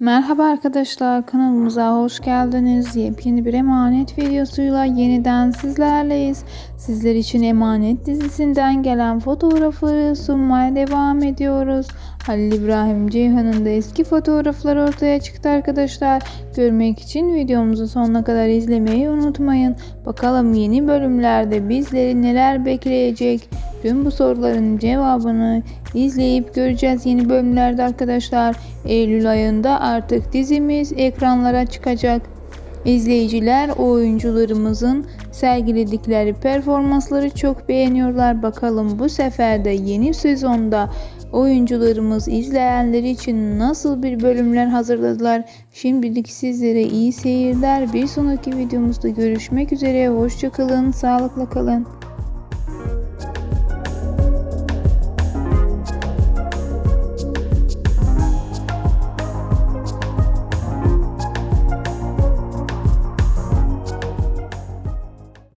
Merhaba arkadaşlar kanalımıza hoş geldiniz. Yepyeni bir emanet videosuyla yeniden sizlerleyiz. Sizler için emanet dizisinden gelen fotoğrafları sunmaya devam ediyoruz. Halil İbrahim Ceyhan'ın da eski fotoğrafları ortaya çıktı arkadaşlar. Görmek için videomuzu sonuna kadar izlemeyi unutmayın. Bakalım yeni bölümlerde bizleri neler bekleyecek? Tüm bu soruların cevabını izleyip göreceğiz yeni bölümlerde arkadaşlar. Eylül ayında artık dizimiz ekranlara çıkacak. İzleyiciler oyuncularımızın sergiledikleri performansları çok beğeniyorlar. Bakalım bu sefer de yeni sezonda oyuncularımız izleyenler için nasıl bir bölümler hazırladılar. Şimdilik sizlere iyi seyirler. Bir sonraki videomuzda görüşmek üzere. Hoşçakalın, sağlıkla kalın.